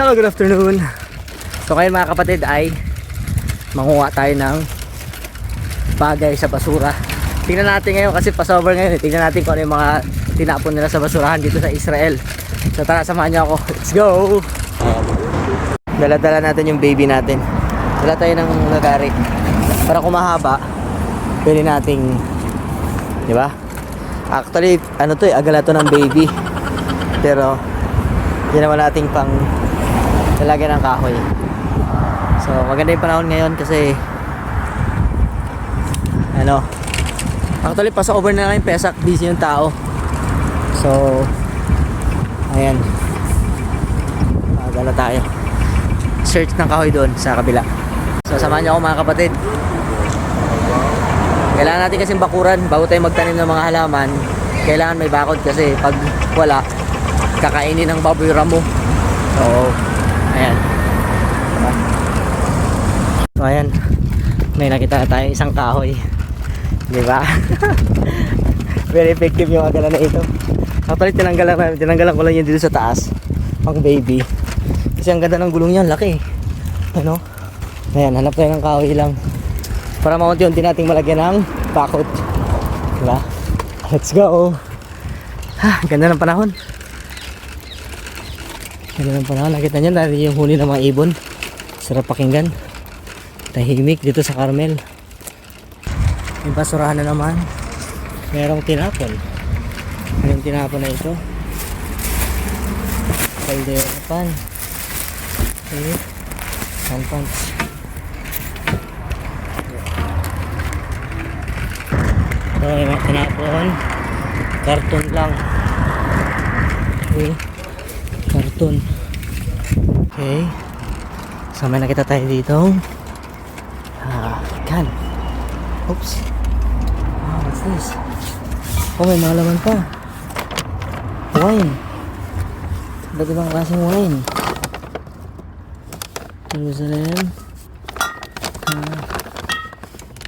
Hello, good afternoon. So ngayon mga kapatid ay manguha tayo ng bagay sa basura. Tingnan natin ngayon kasi passover ngayon. eh. Tingnan natin kung ano yung mga tinapon nila sa basurahan dito sa Israel. So tara, samahan niyo ako. Let's go! Dala-dala natin yung baby natin. Dala tayo ng lagari. Para kung mahaba, pwede nating, di ba? Actually, ano to eh, agala to ng baby. Pero, naman nating pang lalagyan ng kahoy. So, maganda yung panahon ngayon kasi ano actually pasa over na lang yung pesak busy yung tao. So ayan. Magala tayo. Search ng kahoy doon sa kabila. So samahan niyo ako mga kapatid. Kailangan natin kasing bakuran bago tayo magtanim ng mga halaman. Kailangan may bakod kasi pag wala kakainin ng baboy ramo. So ayan. Diba? so ayan. May nakita tayo isang kahoy. Di ba? Very effective yung agala na ito. Actually tinanggalan namin tinanggalan ko lang yun dito sa taas. Pang baby. Kasi ang ganda ng gulong niya laki. Ano? Ayan hanap tayo ng kahoy lang. Para maunti-unti nating malagyan ng bakod di ba? Let's go! Ha ganda ng panahon ganda ng panahon. Nakita niyo dahil yung huni ng mga ibon. Sarap pakinggan. Tahimik dito sa Carmel. Yung basurahan na naman. Merong tinapon. Anong tinapon na ito. Kaldero pan. Okay. Hand pants so yung mga tinapon. Karton lang. Okay. Karton okay. So may nakita tayo dito. Ah kan. Oops. Ah what's this? Oh may mga laman pa. Wine. Iba't ibang klaseng wine. Jerusalem. Ah,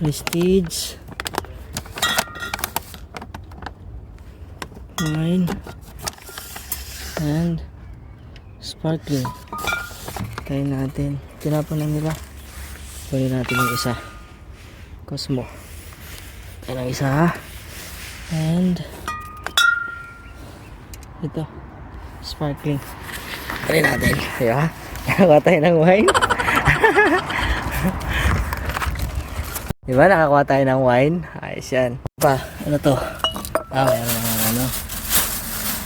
Prestige wine. And sparkling tayo natin. Tinapon lang nila. Kunin natin yung isa. Cosmo. Yan ang isa and ito. Sparkling. Try natin. Diba nakakuha tayo ng wine. Diba? Nakakuha tayo ng wine? Ayos yan. Pa ano to? Ah ng ano.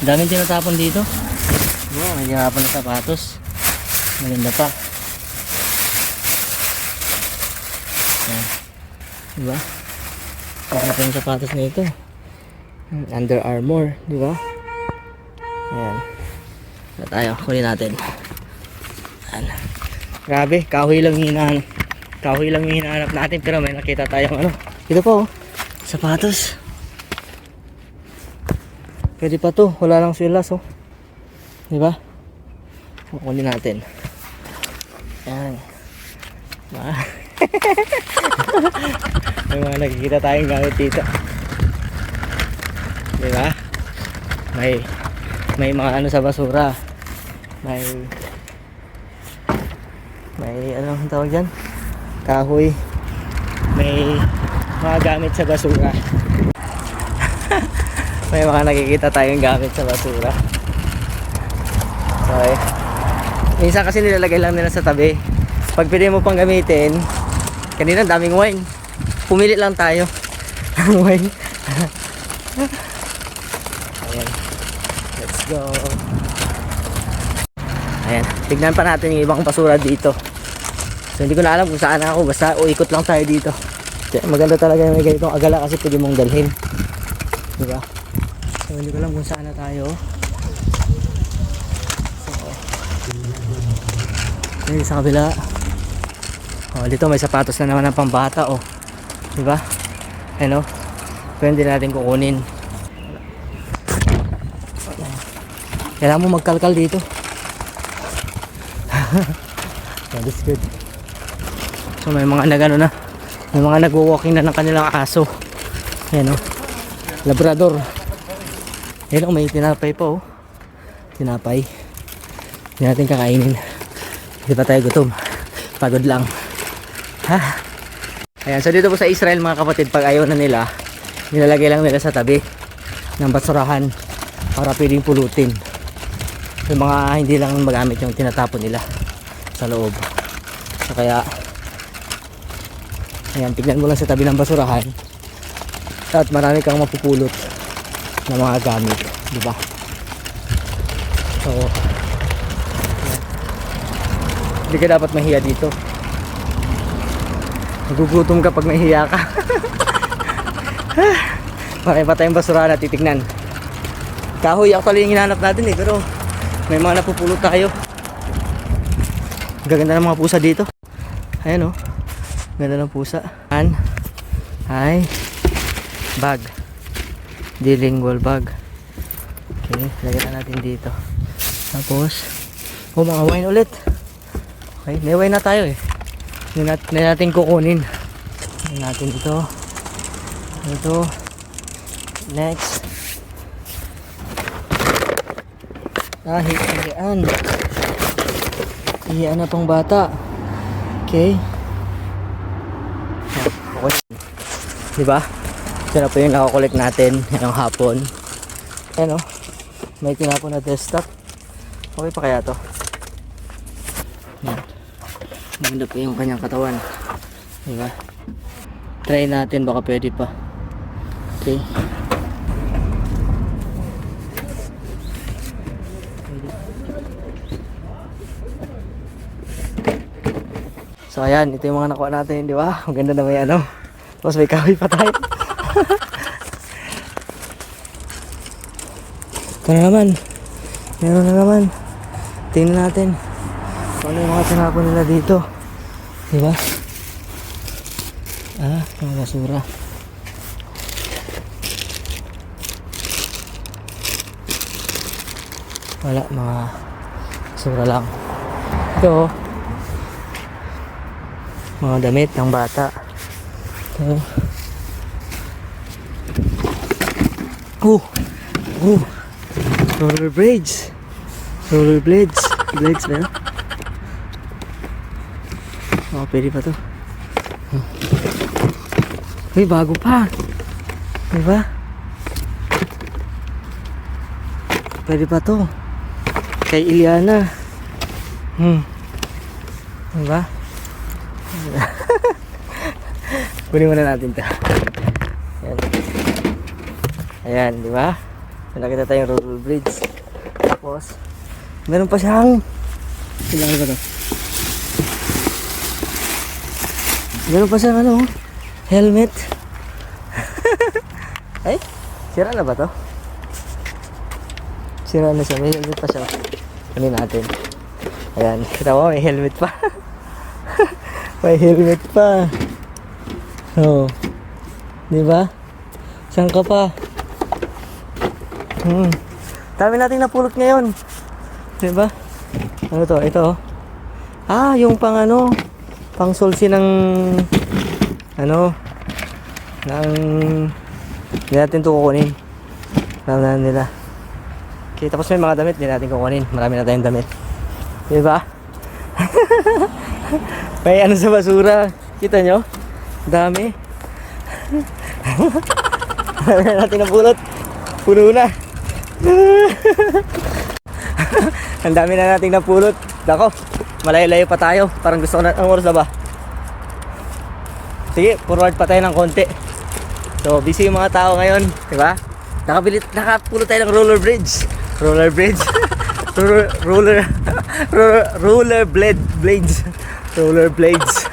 Ang daming tinatapon dito. Wow may tinatapon na sapatos maganda pa yan diba Pakita yung sapatos na ito. Hmm, Under Armour, di ba? Ayan. Na tayo, kunin natin. Ayan. Grabe, kahoy lang yung hinahanap. Kahoy lang hinahanap natin pero may nakita tayong ano. Ito po, oh. sapatos. Pwede pa to, wala lang silas oh. Di ba? Kunin natin. Ayan. Diba? May mga nakikita tayong gamit dito. Di ba? May may mga ano sa basura. May may ano ang tawag dyan? Kahoy. May mga gamit sa basura. May mga nakikita tayong gamit sa basura. Okay. Minsan kasi nilalagay lang nila sa tabi. Pag pwede mo pang gamitin kanina daming wine. Pumili lang tayo ng wine. Ayan. Let's go. Ayan. Tignan pa natin yung ibang basura dito. So hindi ko na alam kung saan ako. Basta uikot lang tayo dito. Maganda talaga yung may ganitong agala kasi pwede mong dalhin. Diba? So hindi ko alam kung saan na tayo. So ayun sa kabila Oh, dito may sapatos na naman ng pambata oh. 'Di ba? Ano? Pwede natin kukunin. Kailangan mo magkalkal dito. oh, that's good. So may mga nagano na. May mga nagwo-walking na ng kanilang aso. Ayan oh. Labrador. Ayan oh, may tinapay pa oh. Tinapay. Hindi natin kakainin. Hindi pa tayo gutom. Pagod lang. Ha? Ayan, so dito po sa Israel mga kapatid, pag ayaw na nila, nilalagay lang nila sa tabi ng basurahan para pwedeng pulutin. Yung mga hindi lang magamit yung tinatapon nila sa loob. So kaya, ayan, tignan mo lang sa tabi ng basurahan at marami kang mapupulot na mga gamit, di ba? So, ayan. hindi ka dapat mahiya dito. Nagugutom ka pag nahiya ka. Marami pa tayong basura na titignan. Kahoy actually yung hinahanap natin eh, pero may mga napupulot tayo. Gaganda ng mga pusa dito. Ayan oh. Ganda ng pusa. An. Ay. Bag. Bilingual bag. Okay, lagyan na natin dito. Tapos, oh mga wine ulit. Okay, may wine na tayo eh. Hindi natin kukunin. Hindi natin ito. Ito. Next. Ah, hihian. Hihian na pang bata. Okay. Okay. Di ba? Ito na po yung nakakolek natin ngayong hapon. Ayan o. May tinapon na desktop. Okay pa kaya to? Maganda po yung kanyang katawan. Di ba? Try natin baka pwede pa. Okay. So ayan, ito yung mga nakuha natin, di ba? Ang ganda na may ano. Tapos may kahoy pa tayo. ito na naman. Meron na naman. Tingnan natin. Ano yung mga tinapon nila dito. Di ba? Ah, mga basura. Wala, mga basura lang. Ito, oh. mga damit ng bata. Ito. Oh! Oh! Roller blades! Roller blades! Blades ba yun? Oh, pwede pa to. Uy, bago pa. Diba? Pwede pa to. Kay Iliana. Hmm. Diba? Kunin muna natin to. Ayan. Ayan, di ba? Nakita tayong roller blades. Tapos, meron pa siyang Kailangan ba to? Meron pa siyang ano, helmet. Ay, sira na ba to? Sira na siya, may helmet pa siya. Kunin natin. Ayan, kita mo, may helmet pa. may helmet pa. Oh. Di ba? Saan ka pa? Hmm. Dami nating napulot ngayon. Di ba? Ano to? Ito. oh. Ah, yung pang ano, pang sulsi ng ano, ng hindi natin ito kukunin. Alam na nila. Okay, tapos may mga damit, hindi natin kukunin. Marami na tayong damit. Di ba? may ano sa basura. Kita nyo? Dami. Marami na natin napulot. Puno na. Ang dami na nating napulot. Dako, malayo-layo pa tayo. Parang gusto ko na, ang oras na ba? Sige, forward pa tayo ng konti. So, busy yung mga tao ngayon, di ba? Nakabili, nakapulot tayo ng roller bridge. Roller bridge. roller, roller, roller, roller blade, blades. Roller blades.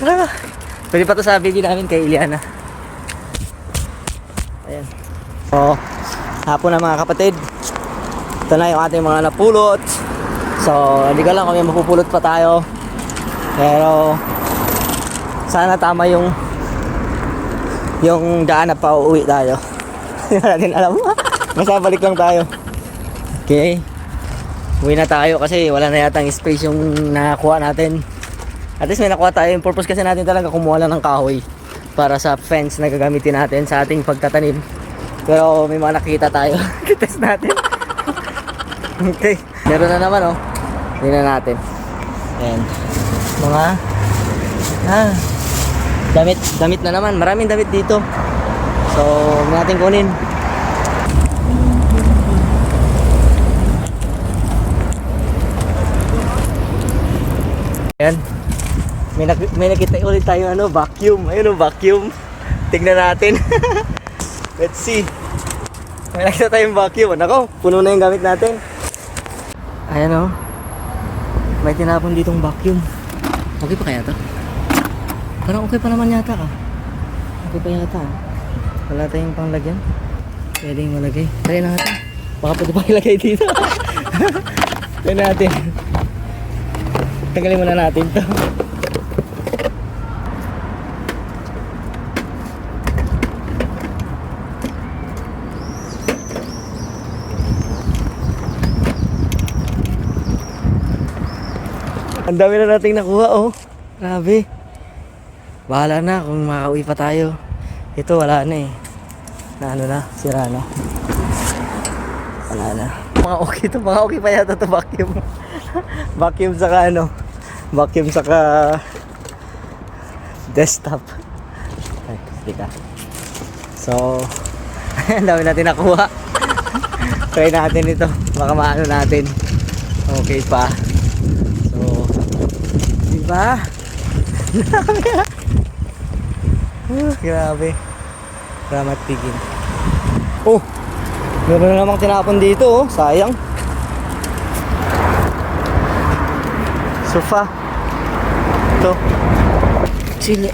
Ah, Pwede pa to sa video namin kay Iliana. Ayan. So, hapon na mga kapatid. Ito na yung ating mga napulot. So, hindi ko lang kung may mapupulot pa tayo. Pero, sana tama yung yung daan na pauwi tayo. Hindi natin alam. Basta balik lang tayo. Okay. Uwi na tayo kasi wala na yatang space yung nakakuha natin. At least may nakuha tayo. Yung purpose kasi natin talaga kumuha lang ng kahoy para sa fence na gagamitin natin sa ating pagtatanim. Pero may mga nakita tayo. Test natin. okay. Meron na naman oh. Tingnan natin. Ayan. Mga ah, damit, damit na naman. Maraming damit dito. So, natin kunin. Ayan. May, nak may nakita ulit tayo ano, vacuum. Ayun oh, vacuum. Tingnan natin. Let's see. May nakita tayong vacuum. Nako, puno na yung gamit natin. Ayan oh. May tinapon ditong vacuum. Okay pa kaya to? Parang okay pa naman yata ka. Okay pa yata. ah. Wala tayong panglagyan. Pwedeng malagay. Try natin. Baka pwede pa ilagay dito. Try natin. Tagalin muna natin to. Ang dami na nating nakuha oh. Grabe. Bahala na kung makauwi pa tayo. Ito wala na eh. Na ano na, sira na. Wala na. Mga okay to, mga okay pa yata to vacuum. vacuum saka ano, vacuum saka desktop. Ay, kita. So, ang dami natin nakuha. Try natin ito. Baka maano natin. Okay pa. So, di ba? Grabe Grabe. Ramat tigin. Oh! Meron na namang tinapon dito oh. Sayang. Sofa. Ito. Chili.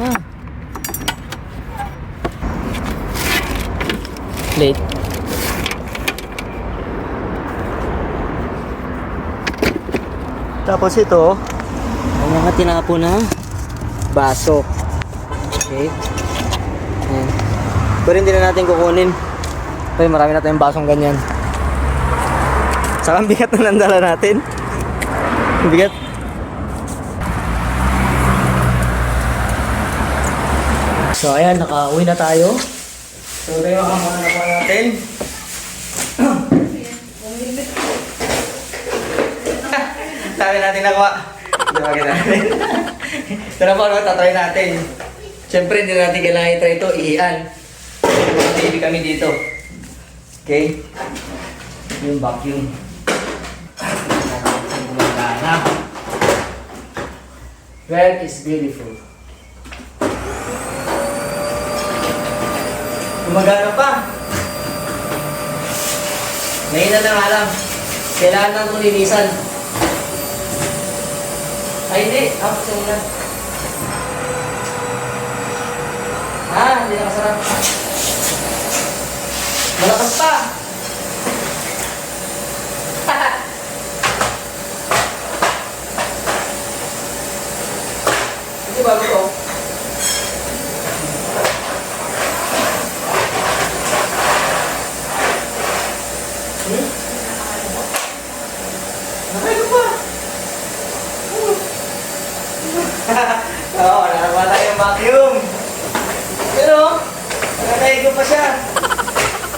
Ah. Plate. Tapos ito, ang mga tinapon na baso. Okay. Ayan. Pero hindi na natin kukunin. Pero marami na tayong basong ganyan. Saka ang bigat na nandala natin. Ang bigat. So ayan, nakauwi na tayo. So makamana na po natin. Sabi natin nakuha. Tawagin natin. Ito na po, ano, tatry natin. Siyempre, hindi natin kailangan i-try ito, ihian. Mga baby kami dito. Okay? Yung vacuum. Gumagana. Is beautiful. Gumagana pa. Mahina na lang. Kailangan nang kulinisan. Ay, hindi. Ah, kasi muna. Ah, hindi nakasarap. Malakas pa. Hindi bago to. Hmm? Nakay ko pa. Oo, nakakuha tayo ng vacuum. Pero, nakatayo pa siya.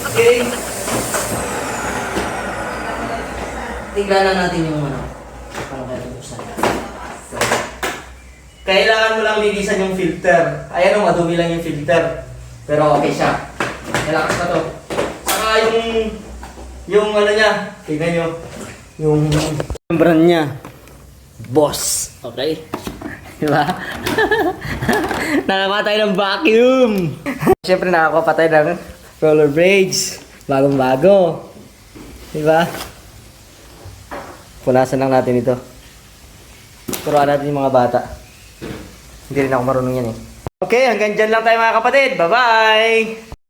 Okay. Tignan na natin yung ano. Paano kaya buksan? Kailangan mo lang linisan yung filter. Ayan o, madumi lang yung filter. Pero okay siya. Malakas na to. Saka yung, yung ano niya, tignan nyo. Yung, yung brand niya. Boss. Okay? Diba? Nakakuha tayo ng vacuum. Siyempre nakakuha pa tayo ng roller blades. Bagong bago. Diba? Punasan lang natin ito. Turuan natin yung mga bata. Hindi rin ako marunong yan eh. Okay, hanggang dyan lang tayo mga kapatid. Bye-bye!